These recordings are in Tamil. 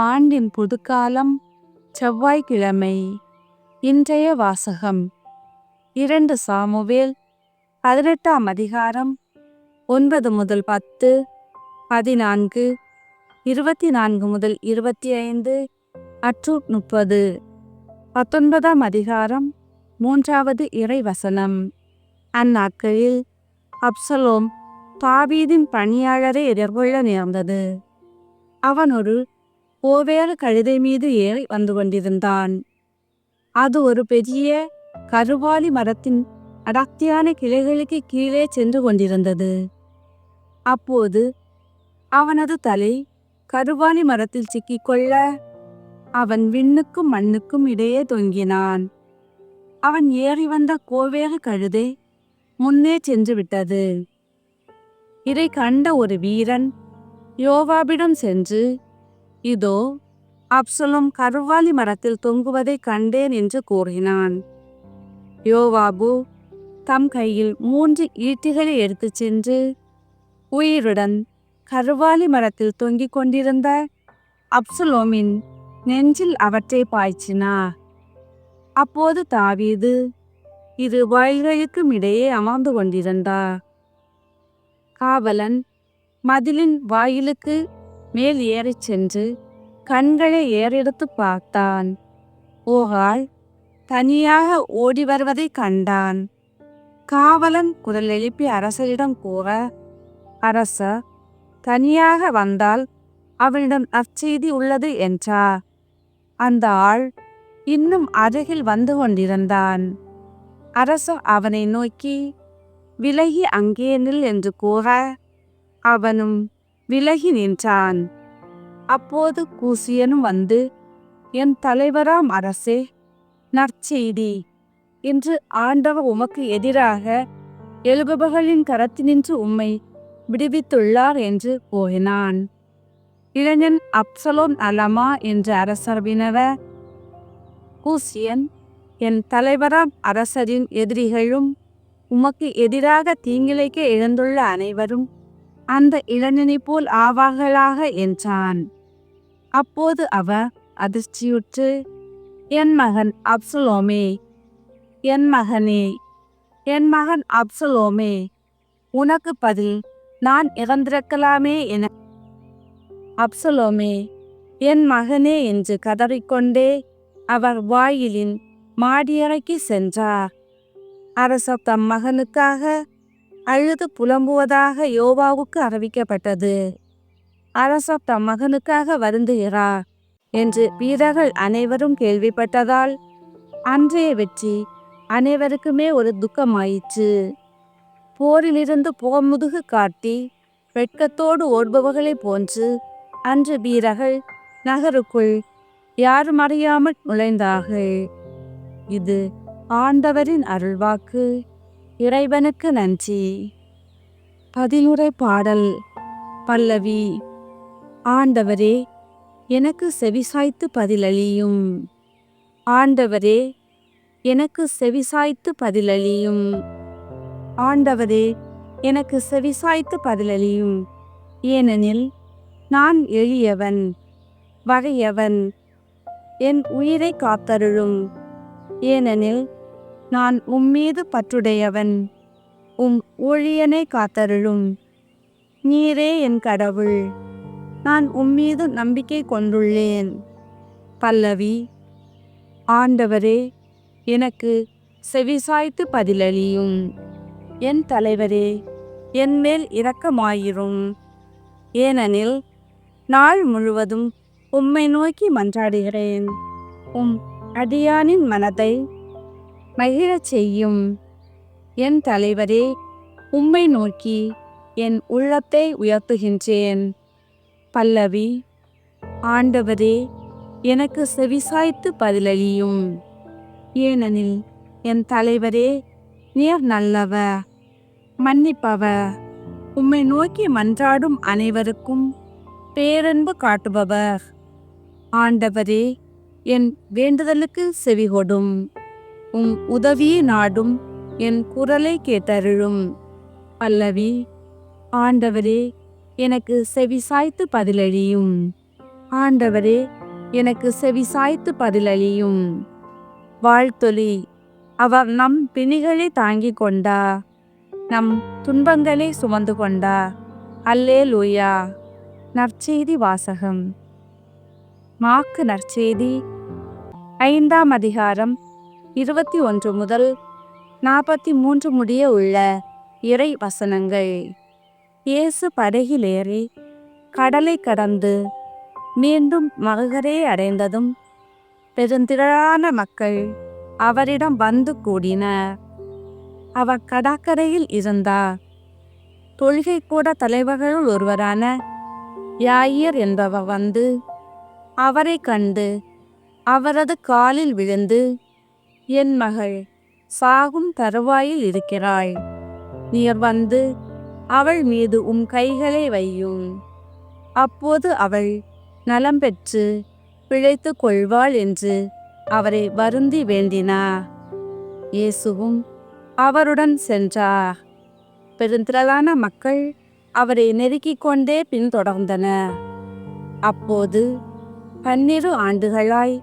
ஆண்டின் புதுக்காலம் செவ்வாய்க்கிழமை. இன்றைய வாசகம். இரண்டு சாமுவேல் பதினெட்டாம் அதிகாரம் ஒன்பது முதல் பத்து பதினான்கு இருபத்தி நான்கு முதல் இருபத்தி ஐந்து அற்று முப்பது. பத்தொன்பதாம் அதிகாரம் மூன்றாவது இறைவசனம். அந்நாட்களில் அப்சலோம் தாவீதின் பணியாளரை எதிர்கொள்ள நேர்ந்தது. அவன் ஒரு கோவேறு கழுதை மீது ஏறி வந்து கொண்டிருந்தான். அது ஒரு பெரிய கருவாலி மரத்தின் அடர்த்தியான கிளைகளுக்கு கீழே சென்று கொண்டிருந்தது. அப்போது அவனது தலை கருவாலி மரத்தில் சிக்கிக்கொள்ள அவன் விண்ணுக்கும் மண்ணுக்கும் இடையே தொங்கினான். அவன் ஏறி வந்த கோவேறு கழுதை முன்னே சென்று விட்டது. இதை கண்ட ஒரு வீரன் யோவாபிடம் சென்று இதோ அப்சலோம் கருவாலி மரத்தில் தொங்குவதை கண்டேன் என்று கூறினான். யோவாபு தம் கையில் மூன்று ஈட்டிகளை எடுத்துச் சென்று உயிருடன் கருவாலி மரத்தில் தொங்கிக் கொண்டிருந்த அப்சலோமின் நெஞ்சில் அவற்றை பாய்ச்சினார் அப்போது தாவீது இரு வயல்களுக்கும் இடையே அமர்ந்து கொண்டிருந்தார் காவலன் மதிலின் வாயிலுக்கு மேல் ஏறிச் சென்று கண்களை ஏறெடுத்து பார்த்தான். ஓகாள் தனியாக ஓடி வருவதை கண்டான். காவலன் குரல் எழுப்பி அரசரிடம் கூற அரசர் தனியாக வந்தால் அவனிடம் நற்செய்தி உள்ளது என்றார் அந்த ஆள் இன்னும் அருகில் வந்து கொண்டிருந்தான். அரசர் அவனை நோக்கி விலகி அங்கே நில் என்று கூற அவனும் விலகி நின்றான். அப்போது கூசியனும் வந்து என் தலைவராம் அரசே நற்செய்தி. இன்று ஆண்டவர் உமக்கு எதிராக எழுபவர்களின் கரத்தினின்று உம்மை விடுவித்துள்ளார் என்று கூறினான். இளைஞன் அப்சலோம் அலமா என்று அரசர் வினவ கூசியன் என் தலைவராம் அரசரின் எதிரிகளும் உமக்கு எதிராக தீங்கிழைக்க எழுந்துள்ள அனைவரும் அந்த இளைஞனை போல் ஆவார்களாக என்றான். அப்போது அவர் அதிர்ச்சியுற்று என் மகன் அப்சலோமே என் மகனே என் மகன் அப்சலோமே உனக்கு பதில் நான் இறந்திருக்கலாமே என அப்சலோமே என் மகனே என்று கதறிக்கொண்டே அவர் வாயிலின் மாடியறைக்கு சென்றார். அரசர் தம் மகனுக்காக அழுது புலம்புவதாக யோவாவுக்கு அறிவிக்கப்பட்டது. அரசர் தம் மகனுக்காக வருந்துகிறார் என்று வீரர்கள் அனைவரும் கேள்விப்பட்டதால் அன்றைய வெற்றி அனைவருக்குமே ஒரு துக்கமாயிற்று. போரிலிருந்து புகமுதுகு காட்டி வெட்கத்தோடு ஓடுபவர்களைப் போன்று அன்று வீரர்கள் நகருக்குள் யாரும் அறியாமல் நுழைந்தார்கள். இது ஆண்டவரின் அருள்வாக்கு. இறைவனுக்கு நன்றி. பதிலுரை பாடல் பல்லவி ஆண்டவரே எனக்கு செவிசாய்த்து பதிலளியும். ஆண்டவரே எனக்கு செவிசாய்த்து பதிலளியும். ஆண்டவரே எனக்கு செவிசாய்த்து பதிலளியும். ஏனெனில் நான் எளியவன் வகையவன் என் உயிரை காத்தருளும். ஏனெனில் நான் உம்மீது பற்றுடையவன். உம் ஊழியனை காத்தருளும். நீரே என் கடவுள். நான் உம்மீது நம்பிக்கை கொண்டுள்ளேன். பல்லவி ஆண்டவரே எனக்கு செவிசாய்த்து பதிலளியும். என் தலைவரே என் மேல் இரக்கமாயிரும். ஏனெனில் நாள் முழுவதும் உம்மை நோக்கி மன்றாடுகிறேன். உம் அடியானின் மனதை மகிழச் செய்யும். என் தலைவரே உம்மை நோக்கி என் உள்ளத்தை உயர்த்துகின்றேன். பல்லவி ஆண்டவரே எனக்கு செவிசாய்த்து பதிலளியும். ஏனெனில் என் தலைவரே நீர் நல்லவ மன்னிப்பவ உம்மை நோக்கி மன்றாடும் அனைவருக்கும் பேரன்பு காட்டுபவர். ஆண்டவரே என் வேண்டுதலுக்கு செவிகொடும். உம் உதவியை நாடும் என் குரலை கேட்டருளும். பல்லவி ஆண்டவரே எனக்கு செவிசாய்த்து பதிலளியும். ஆண்டவரே எனக்கு செவி சாய்த்து பதிலளியும். வாழ்த்தொலி அவர் நம் பிணிகளை தாங்கிக் கொண்டா. நம் துன்பங்களை சுமந்து கொண்டா. அல்லே லூயா நற்செய்தி வாசகம். மாக்கு நற்செய்தி ஐந்தாம் அதிகாரம் இருபத்தி ஒன்று முதல் நாற்பத்தி மூன்று முடிய உள்ள இறை வசனங்கள் இயேசு படகிலேறி கடலை கடந்து மீண்டும் மகரே அடைந்ததும் பெருந்திரளான மக்கள் அவரிடம் வந்து கூடினர். அவர் கடற்கரையில் இருந்தார். தொழுகை கூட தலைவர்களுள் ஒருவரான யாயர் என்பவர் வந்து அவரை கண்டு அவரது காலில் விழுந்து என் மகள் சாகும் தருவாயில் இருக்கிறாள் நீர் வந்து அவள் மீது உம் கைகளை வையும். அப்போது அவள் நலம் பெற்று பிழைத்து கொள்வாள் என்று அவரை வருந்தி வேண்டினார் இயேசுவும் அவருடன் சென்றார் பெருந்திரளான மக்கள் அவரை நெருக்கிக் கொண்டே பின்தொடர்ந்தனர் அப்போது பன்னிரு ஆண்டுகளாய்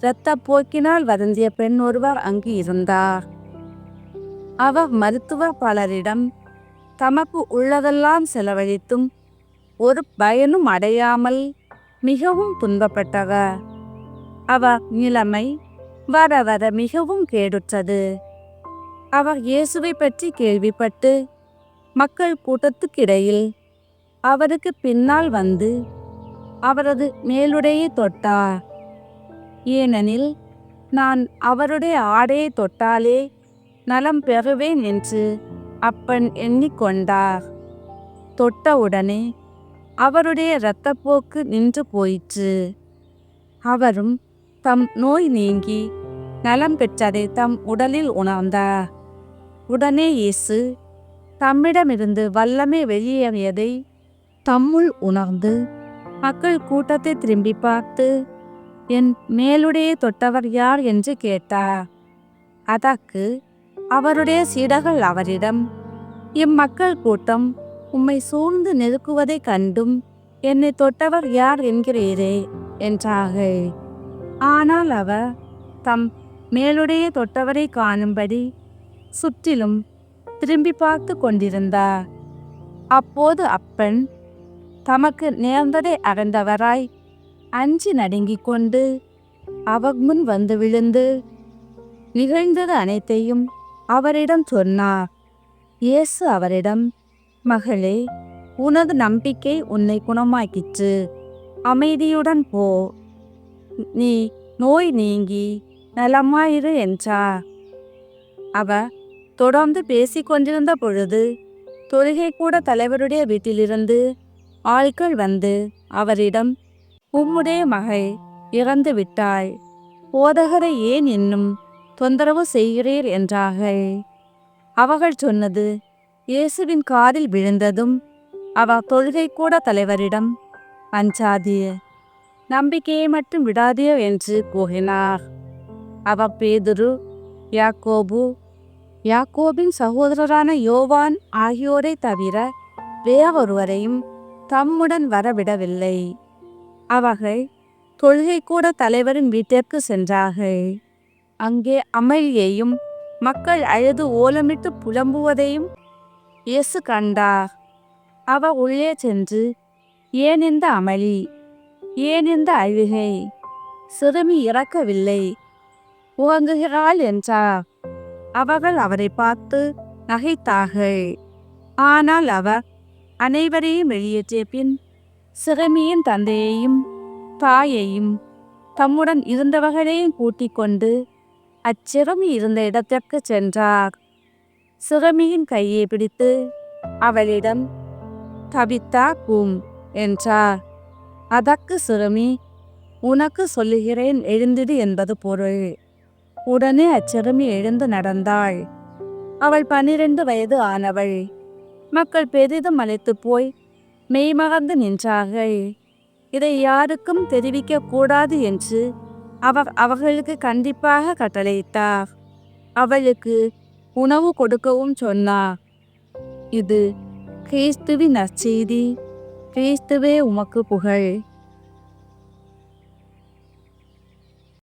இரத்த போக்கினால் வருந்திய பெண் ஒருவர் அங்கு இருந்தார். அவர் மருத்துவ பலரிடம் தமக்கு உள்ளதெல்லாம் செலவழித்தும் ஒரு பயனும் அடையாமல் மிகவும் துன்பப்பட்டவர் அவர் நிலைமை வர வர மிகவும் கேடுற்றது. அவர் இயேசுவை பற்றி கேள்விப்பட்டு மக்கள் கூட்டத்துக்கிடையில் அவருக்கு பின்னால் வந்து அவரது மேலுடையை தொட்டார். ஏனெனில் நான் அவருடைய ஆடையை தொட்டாலே நலம் பெறுவேன் என்று அப்பன் எண்ணிக்கொண்டார். தொட்டவுடனே அவருடைய இரத்தப்போக்கு நின்று போயிற்று. அவரும் தம் நோய் நீங்கி நலம் பெற்றதை தம் உடலில் உணர்ந்தார். உடனே இயேசு தம்மிடமிருந்து வல்லமை வெளியேறியதை தம்முள் உணர்ந்து மக்கள் கூட்டத்தை திரும்பி பார்த்து என் மேலுடைய தொட்டவர் யார் என்று கேட்டார் அதற்கு அவருடைய சீடர்கள் அவரிடம் இம்மக்கள் கூட்டம் உம்மை சூழ்ந்து நெருக்குவதைக் கண்டும் என்னை தொட்டவர் யார் என்கிறீரே என்றார்கள். ஆனால் அவர் தம் மேலுடைய தொட்டவரை காணும்படி சுற்றிலும் திரும்பி பார்த்து கொண்டிருந்தார். அப்போது அப்பன் தமக்கு நேர்ந்ததை அறிந்தவராய் அஞ்சி நடுங்கிக் கொண்டு அவக் முன் வந்து விழுந்து நிகழ்ந்தது அனைத்தையும் அவரிடம் சொன்னார். இயேசு அவரிடம் மகளே உனது நம்பிக்கை உன்னை குணமாக்கிற்று. அமைதியுடன் போ. நீ நோய் நீங்கி நலமாயிரு என்றார். அவ தொடர்ந்து பேசிக்கொண்டிருந்த பொழுது தொழுகை கூட தலைவருடைய வீட்டிலிருந்து ஆட்கள் வந்து அவரிடம் உம்முடைய மகை இறந்து விட்டாள். போதகரை ஏன் இன்னும் தொந்தரவு செய்கிறீர் என்றார்கள். அவர்கள் சொன்னது இயேசுவின் காதில் விழுந்ததும் அவர் தொழுகை கூட தலைவரிடம் அஞ்சாதிய நம்பிக்கையை மட்டும் விடாதியோ என்று கூறினார். அவர் பேதுரு யாக்கோபு யாக்கோபின் சகோதரரான யோவான் ஆகியோரை தவிர வேறொருவரையும் தம்முடன் வரவிடவில்லை. அவர்கள் தொழுகை கூட தலைவரின் வீட்டிற்கு சென்றார்கள். அங்கே அமைதியையும் மக்கள் அழுது ஓலமிட்டு புலம்புவதையும் இயேசு கண்டார். அவர் உள்ளே சென்று ஏன் இந்த அமளி? ஏன் இந்த அழுகை? சிறுமி இறக்கவில்லை. உறங்குகிறாள் என்றார். அவர்கள் அவரை பார்த்து நகைத்தார்கள். ஆனால் அவர் அனைவரையும் வெளியேற்றிய பின் சிறுமியின் தந்தையையும் தாயையும் தம்முடன் இருந்தவர்களையும் கூட்டிக் கொண்டு அச்சிறுமி இருந்த இடத்திற்கு சென்றார். சிறுமியின் கையை பிடித்து அவளிடம் கவிதா கூம் என்றார். அதற்கு சிறுமி உனக்கு சொல்லுகிறேன் எழுந்திடு என்பது பொருள். உடனே அச்சிறுமி எழுந்து நடந்தாள். அவள் பன்னிரண்டு வயது ஆனவள். மக்கள் பெரிதும் அழைத்து போய் மெய்மறந்து நின்றார்கள். இதை யாருக்கும் தெரிவிக்க கூடாது என்று அவர் அவர்களுக்கு கண்டிப்பாக கட்டளையிட்டார். அவளுக்கு உணவு கொடுக்கவும் சொன்னார். இது கிறிஸ்துவின் நற்செய்தி. கிறிஸ்துவே உமக்கு புகழ்.